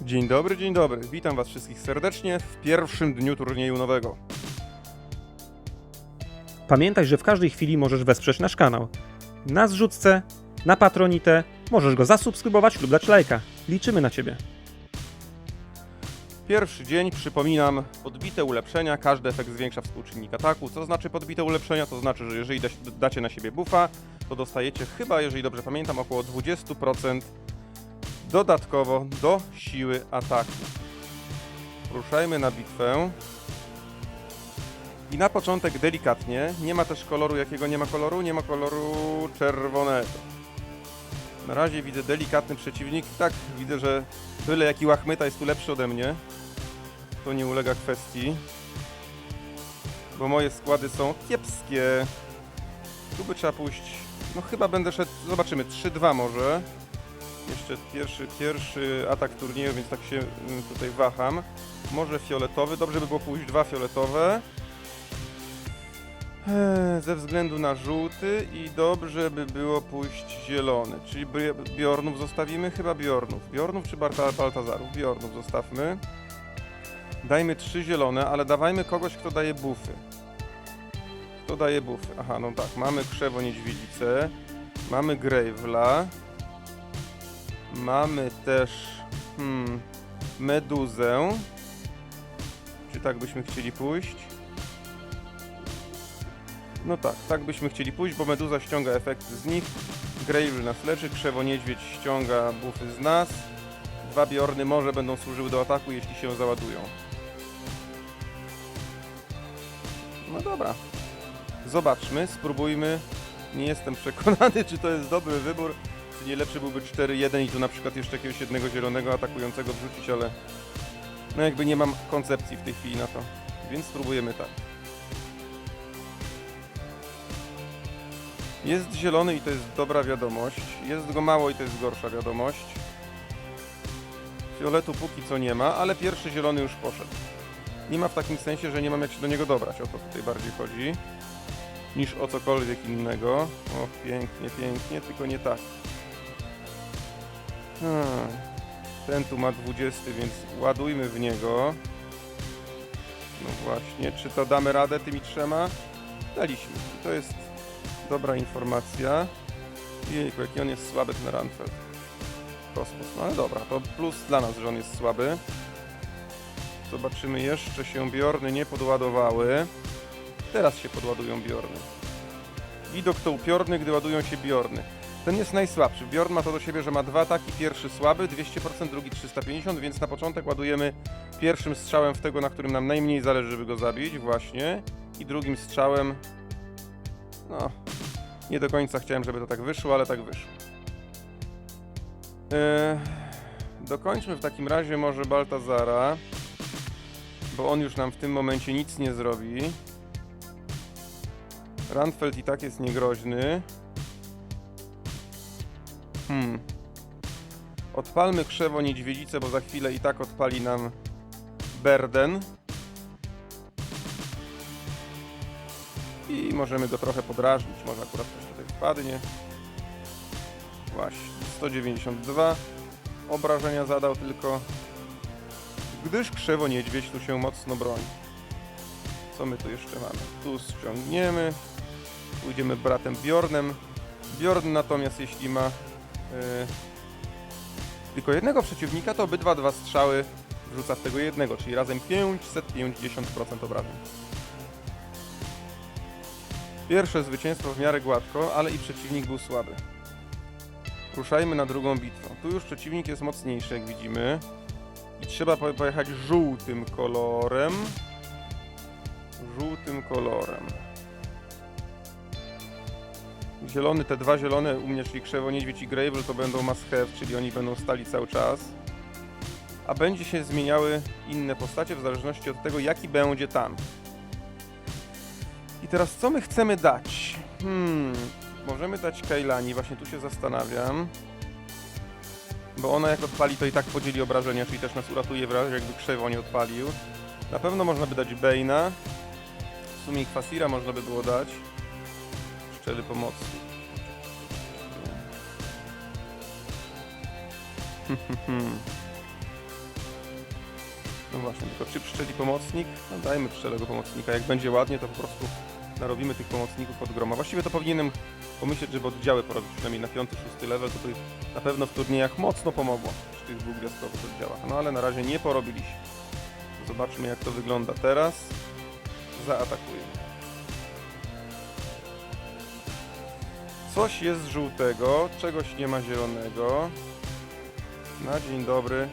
Dzień dobry, dzień dobry. Witam Was wszystkich serdecznie w pierwszym dniu turnieju nowego. Pamiętaj, że w każdej chwili możesz wesprzeć nasz kanał. Na zrzutce, na Patronite, możesz go zasubskrybować lub dać lajka. Liczymy na Ciebie. Pierwszy dzień, przypominam, podbite ulepszenia, każdy efekt zwiększa współczynnik ataku. Co znaczy podbite ulepszenia? To znaczy, że jeżeli dacie na siebie buffa, to dostajecie chyba, jeżeli dobrze pamiętam, około 20% dodatkowo do siły ataku. Ruszajmy na bitwę. I na początek delikatnie, nie ma też koloru, jakiego nie ma koloru? Nie ma koloru czerwonego. Na razie widzę delikatny przeciwnik. Tak, widzę, że byle jaki łachmyta jest tu lepszy ode mnie. To nie ulega kwestii. Bo moje składy są kiepskie. Tu by trzeba pójść. No chyba będę szedł. Zobaczymy. 3-2 może. Jeszcze pierwszy, pierwszy atak turnieju, więc tak się mm, tutaj waham. Może fioletowy. Dobrze by było pójść dwa fioletowe. Eee, Ze względu na żółty i dobrze by było pójść zielony. Czyli Bjornów zostawimy? Chyba Bjornów. Bjornów czy Baltazarów? Bjornów zostawmy. Dajmy trzy zielone, ale dawajmy kogoś, kto daje bufy. Kto daje bufy? Aha, no tak. Mamy Krzewo Niedźwiedzicę. Mamy Gravela. Mamy też hmm, Meduzę. Czy tak byśmy chcieli pójść? No tak, tak byśmy chcieli pójść, bo Meduza ściąga efekty z nich. Gravel nas leczy, Krzewo Niedźwiedź ściąga buffy z nas. Dwa Bjorny może będą służyły do ataku, jeśli się załadują. No dobra. Zobaczmy, spróbujmy. Nie jestem przekonany, czy to jest dobry wybór. Czy nie lepszy byłby 4-1 i tu na przykład jeszcze jakiegoś jednego zielonego atakującego wrzucić, ale no jakby nie mam koncepcji w tej chwili na to. Więc spróbujemy tak. Jest zielony i to jest dobra wiadomość. Jest go mało i to jest gorsza wiadomość. Fioletu póki co nie ma, ale pierwszy zielony już poszedł. Nie ma w takim sensie, że nie mam jak się do niego dobrać. O to tutaj bardziej chodzi. Niż o cokolwiek innego. O, pięknie, pięknie, tylko nie tak. Hmm. Ten tu ma 20, więc ładujmy w niego. No właśnie, czy to damy radę tymi trzema? Daliśmy. To jest dobra informacja. Jejku, jaki on jest słaby ten Ranfeld. Kosmos. No ale dobra, to plus dla nas, że on jest słaby. Zobaczymy, jeszcze się Bjorny nie podładowały. Teraz się podładują Bjorny. Widok to upiorny, gdy ładują się Bjorny. Ten jest najsłabszy. Bjorn ma to do siebie, że ma dwa ataki. Pierwszy słaby, 200%, drugi 350, więc na początek ładujemy pierwszym strzałem w tego, na którym nam najmniej zależy, żeby go zabić, właśnie. I drugim strzałem no, nie do końca chciałem, żeby to tak wyszło, ale tak wyszło. Eee, dokończmy w takim razie może Baltazara, bo on już nam w tym momencie nic nie zrobi. Randfeld i tak jest niegroźny. Hmm. Odpalmy krzewo niedźwiedzicę, bo za chwilę i tak odpali nam Berden. I możemy go trochę podrażnić. Może akurat coś tutaj wpadnie. Właśnie, 192 obrażenia zadał tylko, gdyż krzewo niedźwiedź tu się mocno broni. Co my tu jeszcze mamy? Tu ściągniemy. Pójdziemy bratem Bjornem. Bjorn natomiast jeśli ma tylko jednego przeciwnika, to obydwa dwa strzały wrzuca w tego jednego, czyli razem 550% obrażeń. Pierwsze zwycięstwo w miarę gładko, ale i przeciwnik był słaby. Ruszajmy na drugą bitwę. Tu już przeciwnik jest mocniejszy, jak widzimy. I trzeba po- pojechać żółtym kolorem. Żółtym kolorem. Zielony, te dwa zielone u mnie, czyli Krzewo, Niedźwiedź i Gravel, to będą must have, czyli oni będą stali cały czas. A będzie się zmieniały inne postacie w zależności od tego, jaki będzie tank. I teraz co my chcemy dać? Hmm, możemy dać Kailani, właśnie tu się zastanawiam. Bo ona jak odpali, to i tak podzieli obrażenia, czyli też nas uratuje w razie jakby krzewo nie odpalił. Na pewno można by dać Bane'a. W sumie Kwasira można by było dać. Szczery pomocy. No właśnie, tylko czy pszczeli pomocnik? No dajmy pszczelego pomocnika. Jak będzie ładnie, to po prostu narobimy tych pomocników od groma. Właściwie to powinienem pomyśleć, żeby oddziały porobić przynajmniej na 5-6 level, to by na pewno w turniejach mocno pomogło przy tych dwugwiazdkowych oddziałach. No ale na razie nie porobiliśmy. Zobaczmy jak to wygląda teraz. Zaatakujemy. Coś jest żółtego, czegoś nie ma zielonego. Na dzień dobry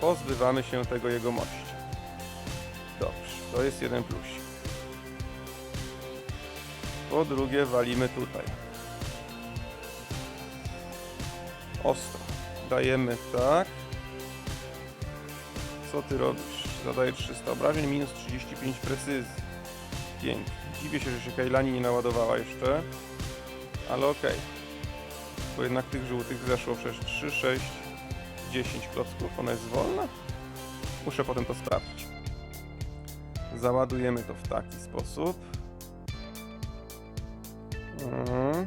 pozbywamy się tego jegomościa. Dobrze, to jest jeden plusik. Po drugie walimy tutaj. Ostro. Dajemy tak. Co ty robisz? Zadaję 300 obrażeń, minus 35 precyzji. Pięknie. Dziwię się, że się Kajlani nie naładowała jeszcze. Ale okej. Bo jednak tych żółtych zeszło przecież 3, 6, 10 klocków. Ona jest wolna? Muszę potem to sprawdzić. Załadujemy to w taki sposób. Mhm.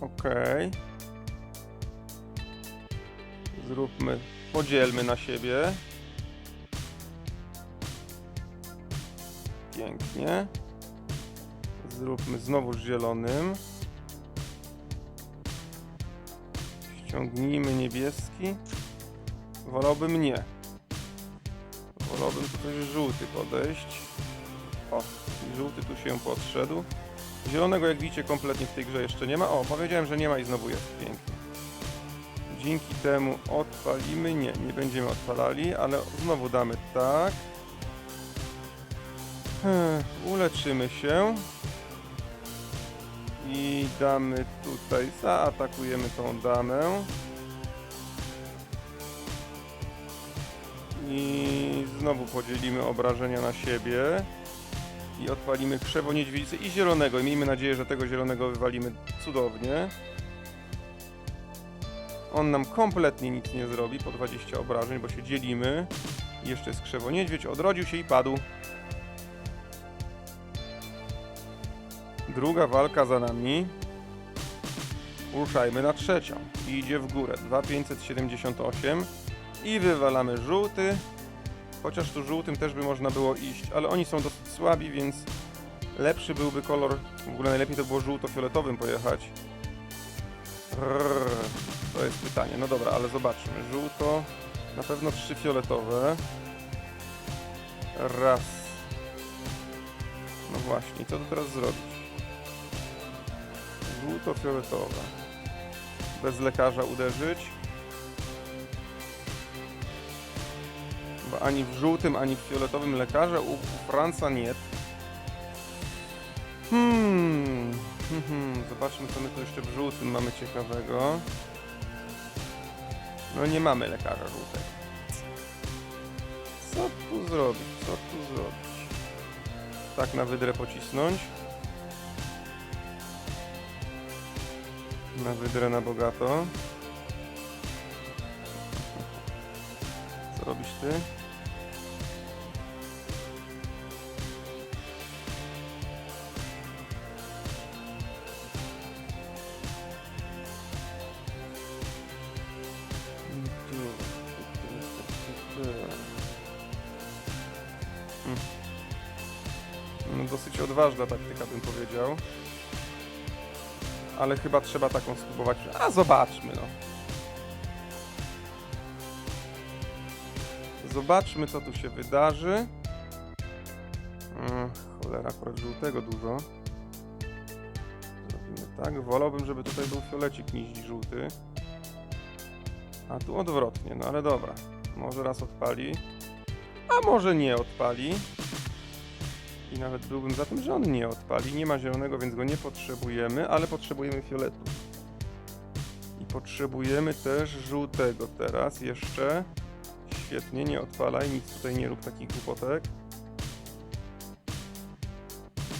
Okej. Zróbmy, podzielmy na siebie. Pięknie. Zróbmy znowuż zielonym. Ściągnijmy niebieski. Wolałbym nie. Wolałbym tu coś żółty podejść. O, żółty tu się podszedł. Zielonego jak widzicie kompletnie w tej grze jeszcze nie ma. O, powiedziałem, że nie ma i znowu jest. Pięknie. Dzięki temu odpalimy. Nie, nie będziemy odpalali, ale znowu damy tak. Hmm, Uleczymy się. I damy tutaj, zaatakujemy tą damę. I znowu podzielimy obrażenia na siebie. I odpalimy krzewo niedźwiedzicy i zielonego. I miejmy nadzieję, że tego zielonego wywalimy cudownie. On nam kompletnie nic nie zrobi po 20 obrażeń, bo się dzielimy. Jeszcze jest krzewo niedźwiedź, odrodził się i padł. Druga walka za nami. Ruszajmy na trzecią. Idzie w górę. 2578. I wywalamy żółty. Chociaż tu żółtym też by można było iść, ale oni są dosyć słabi, więc lepszy byłby kolor. W ogóle najlepiej to było żółto-fioletowym pojechać. Rrr, to jest pytanie. No dobra, ale zobaczmy. Żółto, na pewno trzy fioletowe. Raz. No właśnie, co tu teraz zrobić? Żółto-fioletowe. Bez lekarza uderzyć. Bo ani w żółtym, ani w fioletowym lekarze u, Franca nie. Hmm. Hmm. Zobaczmy, co my tu jeszcze w żółtym mamy ciekawego. No nie mamy lekarza żółtego. Co tu zrobić? Co tu zrobić? Tak na wydrę pocisnąć. Na wydrę na bogato. Co robisz ty? Hmm. No, dosyć odważna taktyka bym powiedział. Ale chyba trzeba taką spróbować. A zobaczmy no. Zobaczmy co tu się wydarzy. Cholera, akurat żółtego dużo. Zrobimy tak. Wolałbym, żeby tutaj był fiolecik niż żółty. A tu odwrotnie, no ale dobra. Może raz odpali. A może nie odpali. I nawet byłbym za tym, że on nie odpali. Nie ma zielonego, więc go nie potrzebujemy, ale potrzebujemy fioletu. I potrzebujemy też żółtego teraz jeszcze. Świetnie, nie odpalaj, nic tutaj nie rób takich głupotek.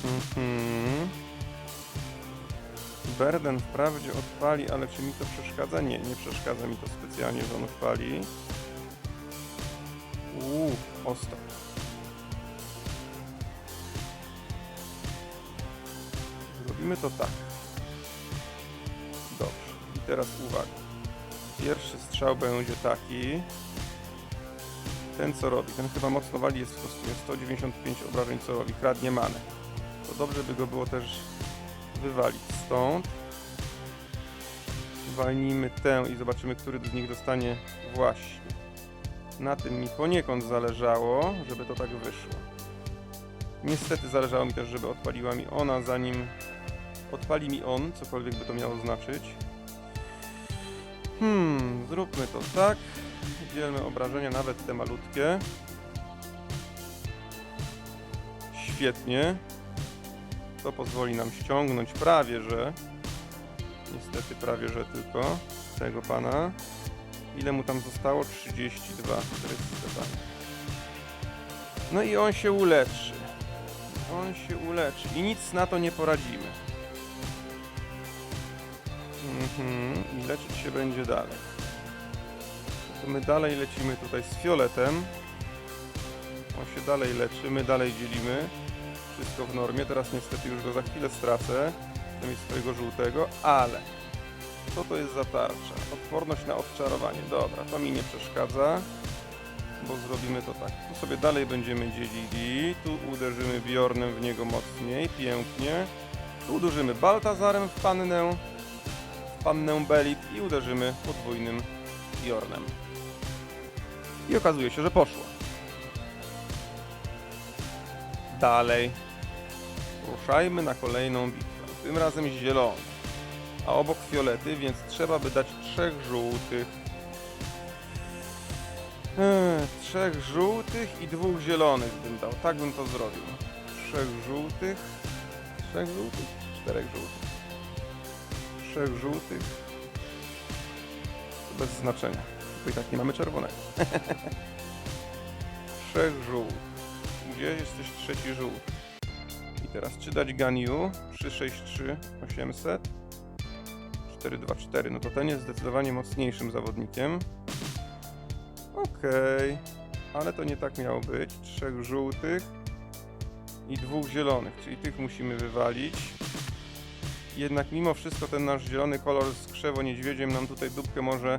Mhm. Berden wprawdzie odpali, ale czy mi to przeszkadza? Nie, nie przeszkadza mi to specjalnie, że on odpali. Uuu, ostro. Zrobimy to tak. Dobrze. I teraz uwaga. Pierwszy strzał będzie taki. Ten co robi, ten chyba mocno wali, jest w kostiumie 195 obrażeń co robi, kradnie manę. To dobrze by go było też wywalić stąd. Walnijmy tę i zobaczymy, który z nich dostanie właśnie. Na tym mi poniekąd zależało, żeby to tak wyszło. Niestety zależało mi też, żeby odpaliła mi ona, zanim odpali mi on, cokolwiek by to miało znaczyć. Hmm, zróbmy to tak. Dzielmy obrażenia, nawet te malutkie. Świetnie. To pozwoli nam ściągnąć prawie, że. Niestety prawie, że tylko tego pana. Ile mu tam zostało? 32. Chryste, No i on się uleczy. On się uleczy i nic na to nie poradzimy. Mhm, i leczyć się będzie dalej. To my dalej lecimy tutaj z fioletem. On się dalej leczy, my dalej dzielimy. Wszystko w normie. Teraz niestety już go za chwilę stracę. Chcę mieć swojego żółtego, ale co to jest za tarcza? Odporność na odczarowanie. Dobra, to mi nie przeszkadza, bo zrobimy to tak. Tu sobie dalej będziemy dzielili. Tu uderzymy Bjornem w niego mocniej, pięknie. Tu uderzymy Baltazarem w pannę, pannę Belit i uderzymy podwójnym Bjornem. I okazuje się, że poszło. Dalej. Ruszajmy na kolejną bitwę. Tym razem zielony. A obok fiolety, więc trzeba by dać trzech żółtych. Eee, trzech żółtych i dwóch zielonych bym dał. Tak bym to zrobił. Trzech żółtych. Trzech żółtych? Czterech żółtych. Trzech żółtych. To bez znaczenia. Bo i tak nie mamy czerwonego. Trzech żółtych. Gdzie jesteś trzeci żółty? I teraz czy dać Ganiu? 363 800 424. No to ten jest zdecydowanie mocniejszym zawodnikiem. Okej, ale to nie tak miało być. Trzech żółtych i dwóch zielonych, czyli tych musimy wywalić. Jednak mimo wszystko ten nasz zielony kolor z krzewo niedźwiedziem nam tutaj dupkę może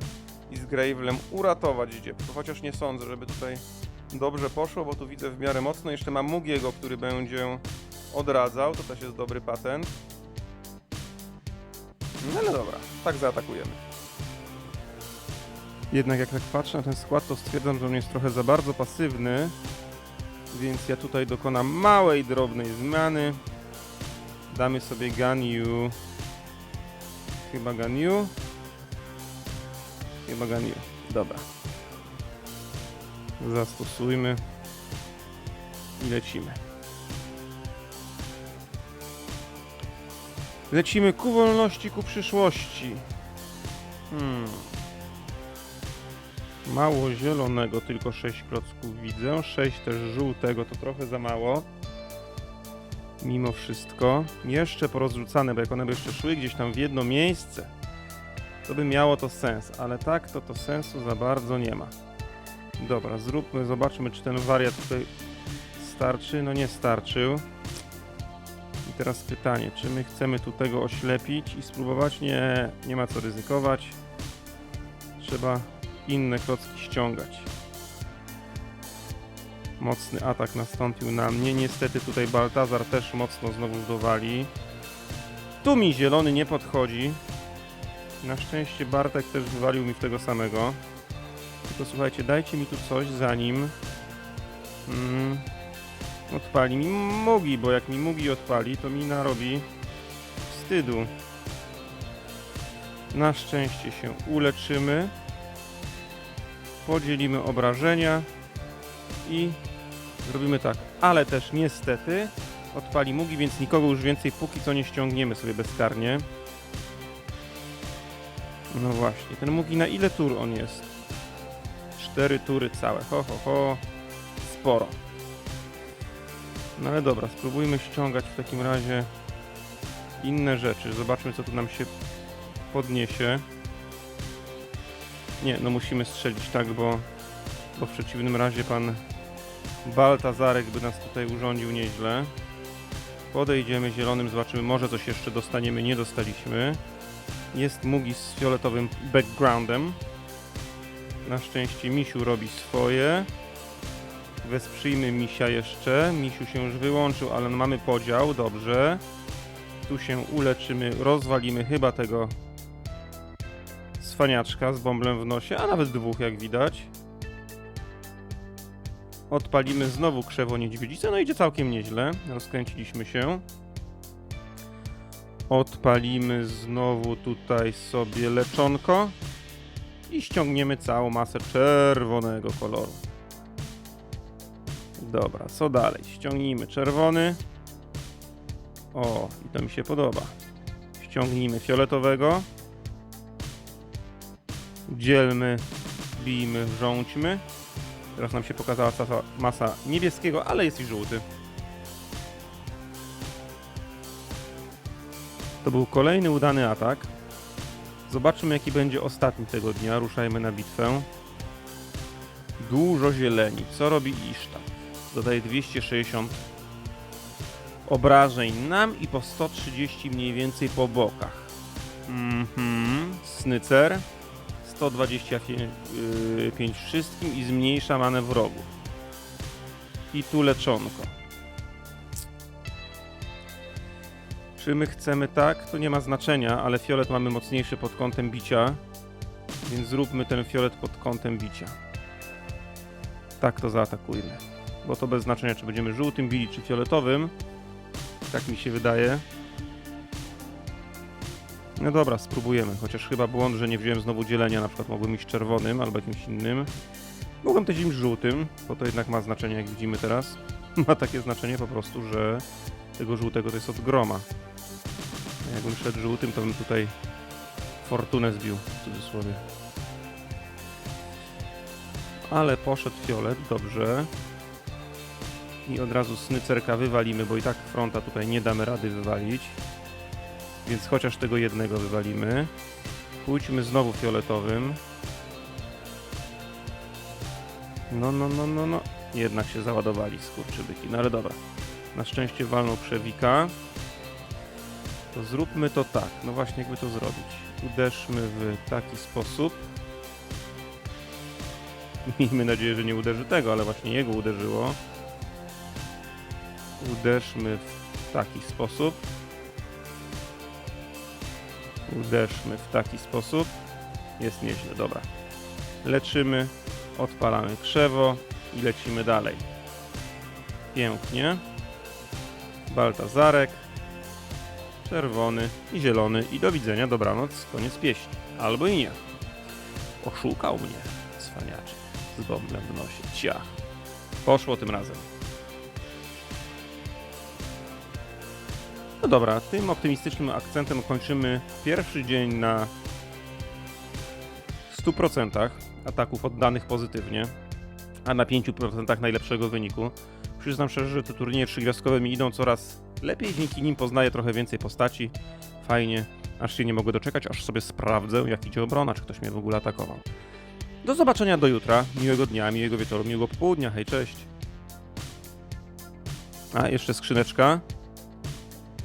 i z Gravelem uratować dziebko, chociaż nie sądzę, żeby tutaj dobrze poszło, bo tu widzę w miarę mocno. Jeszcze mam Mugiego, który będzie odradzał, to też jest dobry patent. No ale dobra, tak zaatakujemy. Jednak jak tak patrzę na ten skład, to stwierdzam, że on jest trochę za bardzo pasywny. Więc ja tutaj dokonam małej, drobnej zmiany. Damy sobie Ganyu. Chyba Ganyu. Chyba Ganyu. Dobra. Zastosujmy. I lecimy. Lecimy ku wolności, ku przyszłości. Hmm. Mało zielonego, tylko 6 klocków widzę. 6 też żółtego, to trochę za mało. Mimo wszystko. Jeszcze porozrzucane, bo jak one by jeszcze szły gdzieś tam w jedno miejsce, to by miało to sens, ale tak to to sensu za bardzo nie ma. Dobra, zróbmy, zobaczmy czy ten wariat tutaj starczy. No nie starczył. I teraz pytanie, czy my chcemy tu tego oślepić i spróbować? Nie, nie ma co ryzykować. Trzeba inne klocki ściągać. Mocny atak nastąpił na mnie. Niestety tutaj Baltazar też mocno znowu dowali. Tu mi zielony nie podchodzi. Na szczęście Bartek też wywalił mi w tego samego. Tylko słuchajcie, dajcie mi tu coś zanim mm, odpali mi Mugi, bo jak mi Mugi odpali, to mi narobi wstydu. Na szczęście się uleczymy. Podzielimy obrażenia i zrobimy tak. Ale też niestety odpali Mugi, więc nikogo już więcej póki co nie ściągniemy sobie bezkarnie. No właśnie, ten Mugi na ile tur on jest? Cztery tury całe. Ho, ho, ho. Sporo. No ale dobra, spróbujmy ściągać w takim razie inne rzeczy. Zobaczmy, co tu nam się podniesie. Nie, no musimy strzelić tak, bo, bo w przeciwnym razie pan Baltazarek by nas tutaj urządził nieźle. Podejdziemy zielonym, zobaczymy, może coś jeszcze dostaniemy, nie dostaliśmy. Jest Mugi z fioletowym backgroundem. Na szczęście misiu robi swoje. Wesprzyjmy misia jeszcze. Misiu się już wyłączył, ale no mamy podział, dobrze. Tu się uleczymy, rozwalimy chyba tego cwaniaczka z bąblem w nosie, a nawet dwóch jak widać. Odpalimy znowu krzewo niedźwiedzicę, no idzie całkiem nieźle. Rozkręciliśmy się. Odpalimy znowu tutaj sobie leczonko i ściągniemy całą masę czerwonego koloru. Dobra, co dalej? Ściągnijmy czerwony. O, i to mi się podoba. Ściągnijmy fioletowego. Dzielmy, bijmy, rządźmy. Teraz nam się pokazała cała masa niebieskiego, ale jest i żółty. To był kolejny udany atak. Zobaczymy jaki będzie ostatni tego dnia. Ruszajmy na bitwę. Dużo zieleni. Co robi Iszta? Dodaje 260 obrażeń nam i po 130 mniej więcej po bokach. Mhm. Snycer. 125 wszystkim i zmniejsza manę wrogów. I tu leczonko. Czy my chcemy tak? To nie ma znaczenia, ale fiolet mamy mocniejszy pod kątem bicia, więc zróbmy ten fiolet pod kątem bicia. Tak to zaatakujmy. Bo to bez znaczenia, czy będziemy żółtym bili, czy fioletowym. Tak mi się wydaje. No dobra, spróbujemy. Chociaż chyba błąd, że nie wziąłem znowu dzielenia. Na przykład mogłem iść czerwonym albo jakimś innym. Mogłem też iść żółtym, bo to jednak ma znaczenie, jak widzimy teraz. ma takie znaczenie po prostu, że tego żółtego to jest od groma. Jakbym szedł żółtym, to bym tutaj fortunę zbił, w cudzysłowie. Ale poszedł fiolet, dobrze. I od razu snycerka wywalimy, bo i tak fronta tutaj nie damy rady wywalić. Więc chociaż tego jednego wywalimy. Pójdźmy znowu fioletowym. No, no, no, no, no. Jednak się załadowali skurczybyki. No ale dobra. Na szczęście walną przewika. To zróbmy to tak. No właśnie, jakby to zrobić. Uderzmy w taki sposób. Miejmy nadzieję, że nie uderzy tego, ale właśnie jego uderzyło. Uderzmy w taki sposób. Uderzmy w taki sposób. Jest nieźle, dobra. Leczymy, odpalamy krzewo i lecimy dalej. Pięknie. Baltazarek. Czerwony i zielony. I do widzenia, dobranoc, koniec pieśni. Albo i nie. Oszukał mnie, cwaniaczek, z bąblem w nosie. Ciach. Poszło tym razem. No dobra, tym optymistycznym akcentem kończymy pierwszy dzień na 100% ataków oddanych pozytywnie, a na 5% najlepszego wyniku. Przyznam szczerze, że te turnieje trzygwiazdkowe mi idą coraz lepiej, dzięki nim poznaję trochę więcej postaci. Fajnie, aż się nie mogę doczekać, aż sobie sprawdzę, jak idzie obrona, czy ktoś mnie w ogóle atakował. Do zobaczenia do jutra, miłego dnia, miłego wieczoru, miłego popołudnia, hej, cześć. A, jeszcze skrzyneczka.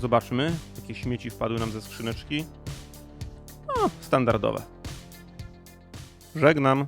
Zobaczmy, jakie śmieci wpadły nam ze skrzyneczki. O, standardowe. Żegnam.